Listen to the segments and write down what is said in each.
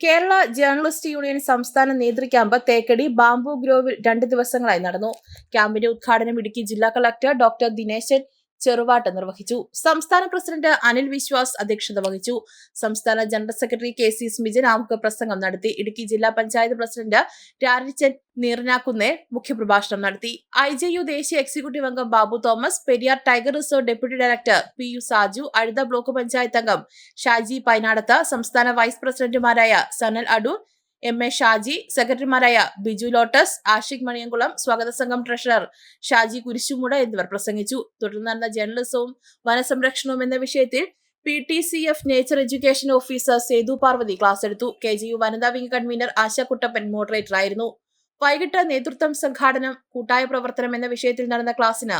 Kerala journalist union സംസ്ഥാന നേതൃ camp Thekkady bamboo ഗ്രോവിൽ രണ്ട് ദിവസങ്ങളായി നടന്നു. ക്യാമ്പിന്റെ ഉദ്ഘാടനം ഇടുക്കി ജില്ലാ കളക്ടർ ഡോക്ടർ ദിനേശൻ ചെറുവാട്ട് നിർവഹിച്ചു. സംസ്ഥാന പ്രസിഡന്റ് അനിൽ വിശ്വാസ് അധ്യക്ഷത വഹിച്ചു. സംസ്ഥാന general secretary K C Smijan ആമുഖ പ്രസംഗം നടത്തി. ഇടുക്കി ജില്ലാ പഞ്ചായത്ത് പ്രസിഡന്റ് രാരിച്ചൻ നീർനാക്കുന്നേ മുഖ്യപ്രഭാഷണം നടത്തി. ഐ ജെ യു ദേശീയ എക്സിക്യൂട്ടീവ് അംഗം Babu Thomas Periyar tiger reserve deputy director P U Saju Azhutha block panchayat അംഗം ഷാജി പൈനാടത്ത് സംസ്ഥാന വൈസ് പ്രസിഡന്റുമാരായ സനൽ അടൂർ എം എ ഷാജി സെക്രട്ടറിമാരായ ബിജു ലോട്ടസ് ആഷിഖ് മണിയംകുളം സ്വാഗത സംഘം ട്രഷറർ ഷാജി കുരിശുമുട എന്നിവർ പ്രസംഗിച്ചു. തുടർന്ന് നടന്ന ജേർണലിസവും വനസംരക്ഷണവും എന്ന വിഷയത്തിൽ P T C F nature education officer Sethu Parvathy class എടുത്തു. കെ ജി യു വനിതാ wing convener Asha Kuttappan moderator ആയിരുന്നു. വൈകിട്ട് നേതൃത്വം സംഘാടനം കൂട്ടായ പ്രവർത്തനം എന്ന വിഷയത്തിൽ നടന്ന ക്ലാസ്സിന്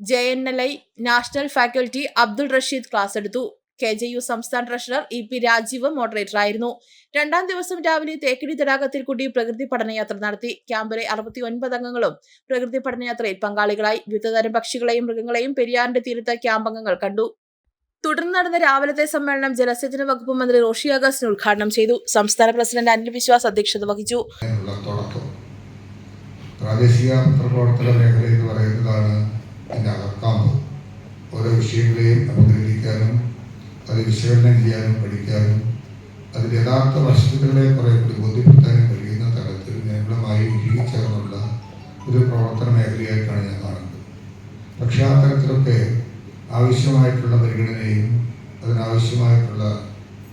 J N L I national faculty Abdul Rasheed class എടുത്തു. കെ ജെ യു സംസ്ഥാന treasurer E P Rajeev moderator ആയിരുന്നു രണ്ടാം ദിവസം രാവിലെ തേക്കടി തടാകത്തിൽ കൂടി പ്രകൃതി പഠനയാത്ര നടത്തി. ക്യാമ്പിലെ അറുപത്തി ഒൻപത് അംഗങ്ങളും പ്രകൃതി പഠനയാത്രയിൽ പങ്കാളികളായി. വിവിധതരം പക്ഷികളെയും മൃഗങ്ങളെയും പെരിയാറിന്റെ തീരത്ത് ക്യാമ്പ് അംഗങ്ങൾ കണ്ടു. തുടർന്ന് നടന്ന രാവിലത്തെ സമ്മേളനം ജലസേചന വകുപ്പ് മന്ത്രി റോഷി ആകാശിന് ഉദ്ഘാടനം ചെയ്തു. സംസ്ഥാന പ്രസിഡന്റ് അനിൽ വിശ്വാസ് അധ്യക്ഷത വഹിച്ചു. പ്രാദേശിക പത്രപ്രവർത്തന പറയുന്നതാണ് അകക്കാമ്പ് ഓരോ വിഷയങ്ങളെയും അത് വിശകലനം ചെയ്യാനും പഠിക്കാനും അതിന്റെ യഥാർത്ഥ വസ്തുതകളെ കുറെ കൂടി ബോധ്യപ്പെടുത്താനും കഴിയുന്ന തരത്തിൽ നിയമമായി ഇഴുകിച്ചേർന്നുള്ള ഒരു പ്രവർത്തന മേഖലയായിട്ടാണ് ഞാൻ കാണുന്നത്. പക്ഷേ ആ തരത്തിലൊക്കെ ആവശ്യമായിട്ടുള്ള പരിഗണനയും അതിനാവശ്യമായിട്ടുള്ള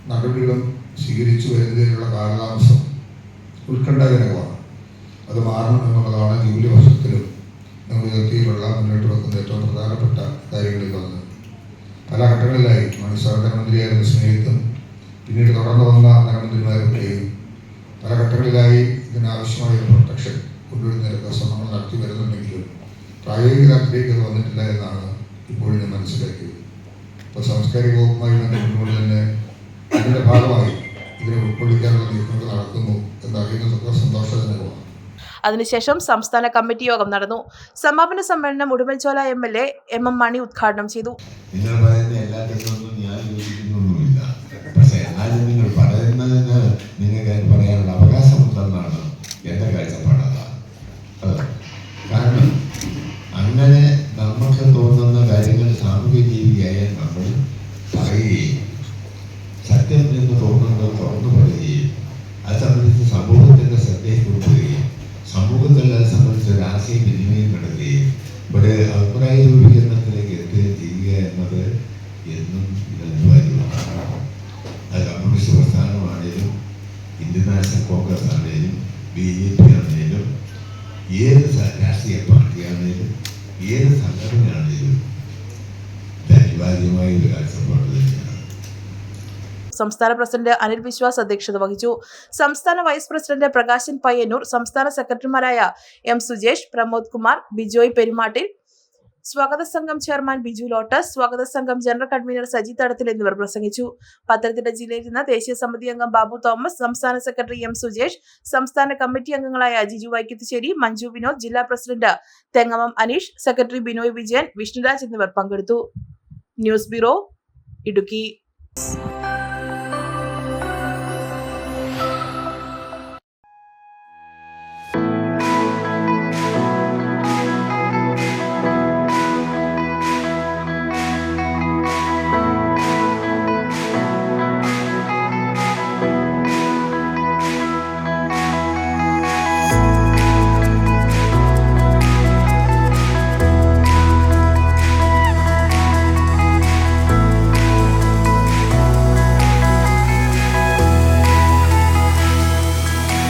നടപടികളും സ്വീകരിച്ചു വരുന്നതിനുള്ള കാലതാമസം ഉത്കണ്ഠാജനകമാണ്. അത് മാറണം എന്നുള്ളതാണ് ജൂലി വർഷത്തിലും നമ്മുടെ ഉയർത്തിയുള്ള മുന്നോട്ട് വെക്കുന്ന ഏറ്റവും പ്രധാനപ്പെട്ട കാര്യങ്ങളിൽ ഒന്ന്. പല ഘട്ടങ്ങളിലായി സഹകരണമന്ത്രിയായിരുന്ന സ്നേഹിതം പിന്നീട് തുടർന്ന് വന്ന ധനമന്ത്രിമാരൊക്കെയും പല ഘട്ടങ്ങളിലായി ഇതിനാവശ്യമായ ഒരു പ്രൊട്ടക്ഷൻ കൊണ്ടുവരുന്നതിനൊക്കെ ശ്രമങ്ങൾ നടത്തി വരുന്നുണ്ടെങ്കിലും പ്രായോഗിക തലത്തിലേക്ക് അത് വന്നിട്ടില്ല എന്നാണ് ഇപ്പോഴും ഞാൻ മനസ്സിലാക്കിയത്. ഇപ്പോൾ സാംസ്കാരിക വകുപ്പുമായി ബന്ധപ്പെട്ടുകൊണ്ട് തന്നെ അതിന്റെ ഭാഗമായി ഇതിനെ ഉൾക്കൊള്ളിക്കാനുള്ള നീക്കങ്ങൾ നടക്കുന്നു എന്നറിയുന്നതൊക്കെ സന്തോഷജനകമാണ്. അതിനുശേഷം സംസ്ഥാന കമ്മിറ്റി യോഗം നടന്നു. സമാപന സമ്മേളനം Udumbanchola M L A M M Mani ഉദ്ഘാടനം ചെയ്തു. എല്ലാ തെറ്റൊന്നും ഞാൻ യോജിക്കുന്നൊന്നുമില്ല. പക്ഷെ എന്നാലും നിങ്ങൾ പറയുന്നതിന് നിങ്ങൾക്ക് അതിന് പറയാനുള്ള അവകാശമുണ്ടെന്നാണ് എന്റെ കാഴ്ചപ്പാട് അതാണ് അത് കാരണം അങ്ങനെ നമുക്ക് തോന്നുന്ന കാര്യങ്ങൾ സാമൂഹ്യ ജീവിയായ നമ്മൾ പറയുകയും സത്യം എന്ന് തോന്നുന്നത് തുറന്നു പറയുകയും അത് സംബന്ധിച്ച് സമൂഹത്തിന്റെ ശ്രദ്ധയിൽ കൊടുക്കുകയും സമൂഹത്തിൽ അത് സംബന്ധിച്ച് ഒരു ആശയ ഇന്ത്യൻ കോൺഗ്രസ് ആണെങ്കിലും ബി ജെ പി ആണെങ്കിലും ഏത് രാഷ്ട്രീയ പാർട്ടിയാണെങ്കിലും ഏത് സംഘടനയാണെങ്കിലും ഇത് അനിവാര്യമായ ഒരു കാഴ്ചപ്പാട് തന്നെയാണ്. സംസ്ഥാന പ്രസിഡന്റ് അനിൽ വിശ്വാസ് അധ്യക്ഷത വഹിച്ചു. സംസ്ഥാന വൈസ് പ്രസിഡന്റ് പ്രകാശൻ പയ്യന്നൂർ സംസ്ഥാന സെക്രട്ടറിമാരായ എം സുജേഷ് പ്രമോദ് കുമാർ ബിജോയ് പെരുമാട്ടിൽ സ്വാഗത സംഘം ചെയർമാൻ ബിജു ലോട്ടസ് സ്വാഗത സംഘം ജനറൽ കൺവീനർ സജി തടത്തിൽ എന്നിവർ പ്രസംഗിച്ചു. പത്തനംതിട്ട ജില്ലയിൽ നിന്ന് ദേശീയ സമിതി അംഗം ബാബു തോമസ് സംസ്ഥാന സെക്രട്ടറി എം സുജേഷ് സംസ്ഥാന കമ്മിറ്റി അംഗങ്ങളായ ജിജു വൈക്കത്തുശ്ശേരി മഞ്ജു വിനോദ് ജില്ലാ പ്രസിഡന്റ് തെങ്ങമം അനീഷ് സെക്രട്ടറി ബിനോയ് വിജയൻ വിഷ്ണുരാജ് എന്നിവർ പങ്കെടുത്തു. News bureau Idukki.